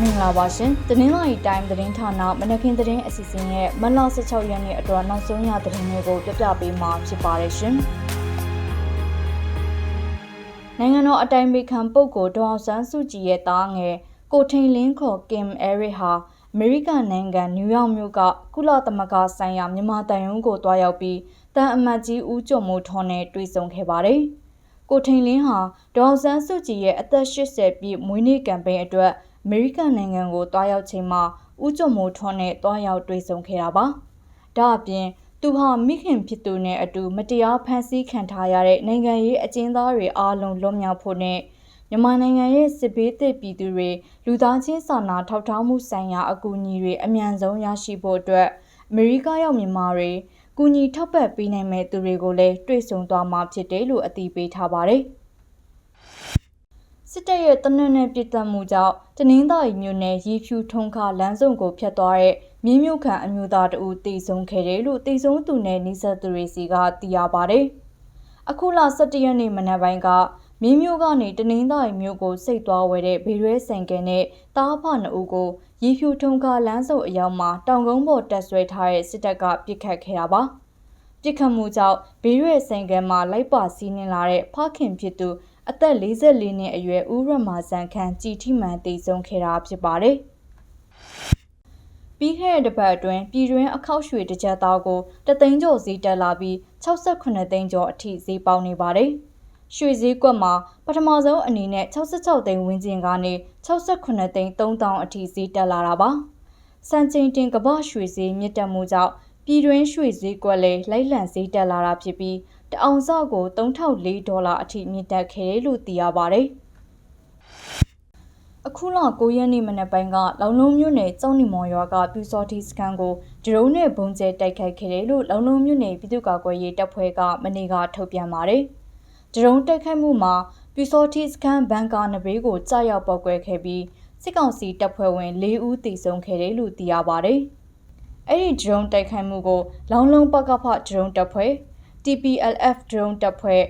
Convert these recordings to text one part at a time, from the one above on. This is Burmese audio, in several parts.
မင်္ဂလာပါရှင်။တနင်္လာရီတိုင်းသတင်းဌာနမနက်ခင်းသတင်းအစီအစဉ်ရဲ့မလ16ရက်နေ့အတွက်နောက်ဆုံးရသတင်းတွေကိုပြပြပေးမှာဖြစ်ပါတယ်ရှင်။နိုင်ငံတော်အတိုင်ပင်ခံပုဂ္ဂိုလ်ဒေါအောင်ဆန်းစုကြည်ရဲ့သားငယ်ကိုထိန်လင်းခေါ်ကင်အဲရစ်ဟာအမေရိကန်နိုင်ငံနယူးယောက်မြို့ကကုလသမဂ္ဂဆိုင်ရာမြန်မာတန်ယုံကိုတွားရောက်ပြီးတန်အမတ်ကြီးဦးကျော်မိုးထွန်းနဲ့တွေ့ဆုံခဲ့ပါတယ်။ကိုထိန်လင်းဟာဒေါအောင်ဆန်းစုကြည်ရဲ့အသက်80ပြည့်မွေးနေ့ကမ်ပိန်းအတွက် အမေရိကန်နိုင်ငံကိုတွားရောက်ချိန်မှာဦးကျော်မိုးထွန်းနဲ့တွားရောက်တွေ့ဆုံခဲ့တာပါ။ဒါအပြင်သူဟာမိခင်ဖြစ်သူနဲ့အတူမတရားဖမ်းဆီးခံထားရတဲ့နိုင်ငံရေးအကျဉ်းသားတွေအားလုံးလွတ်မြောက်ဖို့နဲ့မြန်မာနိုင်ငံရဲ့စစ်ဘေးသစ်ပြည်သူတွေလူသားချင်းစာနာထောက်ထားမှုဆိုင်ရာအကူအညီတွေအမြန်ဆုံးရရှိဖို့အတွက်အမေရိကရောက်မြန်မာတွေကူညီထောက်ပံ့ပေးနိုင်မဲ့သူတွေကိုလည်းတွေ့ဆုံသွားမှာဖြစ်တယ်လို့အတည်ပြုထားပါတယ်။ စစ်တပ်ရဲ့တနက်နဲ့ပြည်သက်မှုကြောင့်တနင်္သာရီမြို့နယ်ရီဖြူထုံခလမ်းစုံကိုဖျက်သွားတဲ့မြင်းမြုပ်ခံအမျိုးသားတဦးတည်ဆုံခဲ့တယ်လို့တည်ဆုံသူနဲ့နှိဆက်သူတွေစီကသိရပါတယ်။အခုလ17ရက်နေ့မနက်ပိုင်းကမြင်းမြို့ကနေတနင်္သာရီမြို့ကိုစိတ်သွားဝဲတဲ့ဘေးရွဲဆိုင်ကယ်နဲ့တားဖနှစ်ဦးကိုရီဖြူထုံခလမ်းစုံအရောက်မှာတောင်ကုန်းပေါ်တက်ဆွဲထားတဲ့စစ်တပ်ကပစ်ခတ်ခဲ့တာပါ။ပစ်ခတ်မှုကြောင့်ဘေးရွဲဆိုင်ကယ်မှာလိုက်ပါစီးနှင်လာတဲ့ဖခင်ဖြစ်သူ အသက်44နှစ်အရွယ်ဦးရမာဇန်ခန့်ကြည်ထိမှန်တည်ဆုံခဲ့တာဖြစ်ပါတယ်။ပြီးခဲ့တဲ့တစ်ပတ်အတွင်းပြည်တွင်းအခောက်ရွှေတစ်ကြက်သားကိုတသိန်းကျော်ဈေးတက်လာပြီး68သိန်းကျော်အထိဈေးပေါက်နေပါတယ်။ရွှေဈေးကွက်မှာပထမဆုံးအနေနဲ့66သိန်းဝန်းကျင်ကနေ68သိန်း3000အထိဈေးတက်လာတာပါ။စံချိန်တင်ကမ္ဘာရွှေဈေးမြင့်တက်မှုကြောင့်ပြည်တွင်းရွှေဈေးကွက်လည်းလိုက်လံဈေးတက်လာတာဖြစ်ပြီး တအောင်စကို3004ဒေါ်လာအထိမြင့်တက်ခဲ့တယ်လို့သိရပါတယ်။အခုလ9ရက်နေ့မနက်ပိုင်းကလောင်လုံးမြို့နယ်ကျောင်းနီမော်ရွာကပြူစောတိစခန်းကိုဒရုန်းနဲ့ဘုံကျဲတိုက်ခိုက်ခဲ့တယ်လို့လောင်လုံးမြို့နယ်ပြည်သူ့ကာကွယ်ရေးတပ်ဖွဲ့ကမနေ့ကထုတ်ပြန်ပါတယ်။ဒရုန်းတိုက်ခိုက်မှုမှာပြူစောတိစခန်းဘန်ကာနဘေးကိုကြားရောက်ပောက်ကွဲခဲ့ပြီးစစ်ကောင်စီတပ်ဖွဲ့ဝင်၄ဦးသေဆုံးခဲ့တယ်လို့သိရပါတယ်။အဲ့ဒီဒရုန်းတိုက်ခိုက်မှုကိုလောင်လုံးပကဖဒရုန်းတပ်ဖွဲ့ TPLF drone တပ်ဖွဲ့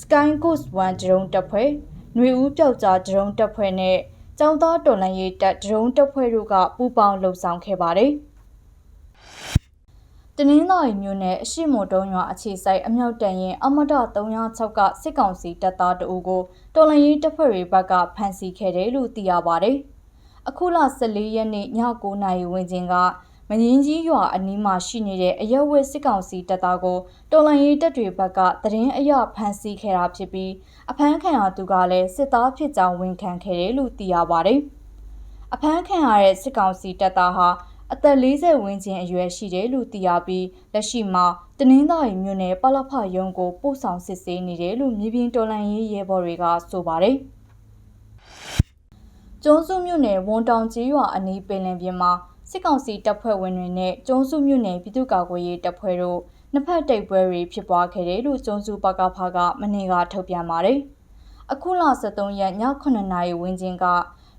Sky Coast 1 drone တပ်ဖွဲ့ຫນွေဦးပြောက်ကြား drone တပ်ဖွဲ့နဲ့ចောင်းသားတော်လန်ရေးတပ် drone တပ်ဖွဲ့တို့ကပူးပေါင်းလှုပ်ဆောင်ခဲ့ပါတယ်။တနင်္လာရီမြို့နယ်အရှိမိုတုံးရွာအခြေစိုက်အမြောက်တန်ရင်အမဒ306ကစစ်ကောင်စီတပ်သားတအူကိုတော်လန်ရေးတပ်ဖွဲ့တွေဘက်ကဖမ်းဆီးခဲ့တယ်လို့သိရပါတယ်။အခုလ14ရက်နေ့ည9:00နာရီဝန်းကျင်က မငင်းကြီးရွာအနီးမှာရှိနေတဲ့အရက်ဝက်စစ်ကောင်စီတပ်သားကိုတော်လန်ရေးတပ်တွေဘက်ကသတင်းအရဖမ်းဆီးခဲ့တာဖြစ်ပြီးအဖမ်းခံရသူကလည်းစစ်သားဖြစ်ကြောင်းဝန်ခံခဲ့တယ်လို့သိရပါတယ်။အဖမ်းခံရတဲ့စစ်ကောင်စီတပ်သားဟာအသက်40ဝန်းကျင်အရွယ်ရှိတယ်လို့သိရပြီးလက်ရှိမှာတနင်္သာရီမြို့နယ်ပလဖရုံးကိုပို့ဆောင်စစ်ဆေးနေတယ်လို့မြေပြင်တော်လှန်ရေးရဲဘော်တွေကဆိုပါတယ်။ကျွန်းစုမြို့နယ်ဝန်တောင်ကြီးရွာအနီးပင်လယ်ပြင်မှာစစ်ကောင်စီတပ်ဖွဲ့ဝင်တွေနဲ့ကျုံးစုမြို့နယ်ပြည်သူ့ကာကွယ်ရေးတပ်ဖွဲ့တို့နှစ်ဖက်တိုက်ပွဲတွေဖြစ်ပွားခဲ့တယ်လို့ကျုံးစုပကဖကမနေ့ကထုတ်ပြန်ပါတယ်။အခုလ23ရက်ည9:00နာရီဝန်းကျင်က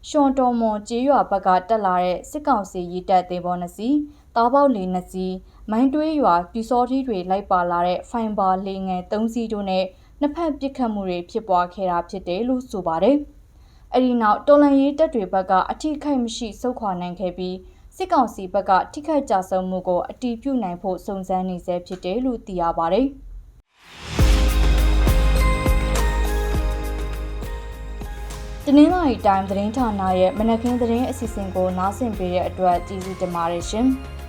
ရှွန်တော်မွန်ကျေးရွာဘက်ကတက်လာတဲ့စစ်ကောင်စီရေးတပ်သေးပေါ်နှစီတားပေါက်လေးနှစီမိုင်းတွေးရွာပြူစောထီးတွေလိုက်ပါလာတဲ့ဖိုင်ဘာလေးငယ်၃စီးတို့နဲ့နှစ်ဖက်ပစ်ခတ်မှုတွေဖြစ်ပွားခဲ့တာဖြစ်တယ်လို့ဆိုပါတယ်။အဲဒီနောက်တော်လန်ရေးတပ်တွေဘက်ကအထိခိုက်မရှိစုခွာနိုင်ခဲ့ပြီး စစ်ကောင်စီဘက်ကထိခိုက်ကြဆုံးမှုကိုအတီးပြုနိုင်ဖို့စုံစမ်းနေဆဲဖြစ်တယ်လို့သိရပါတယ်။တနင်္လာရီတိုင်းသတင်းဌာနရဲ့မနက်ခင်းသတင်းအစီအစဉ်ကိုနားဆင်ပေးတဲ့အတွက်ကျေးဇူးတင်ပါတယ်ရှင်။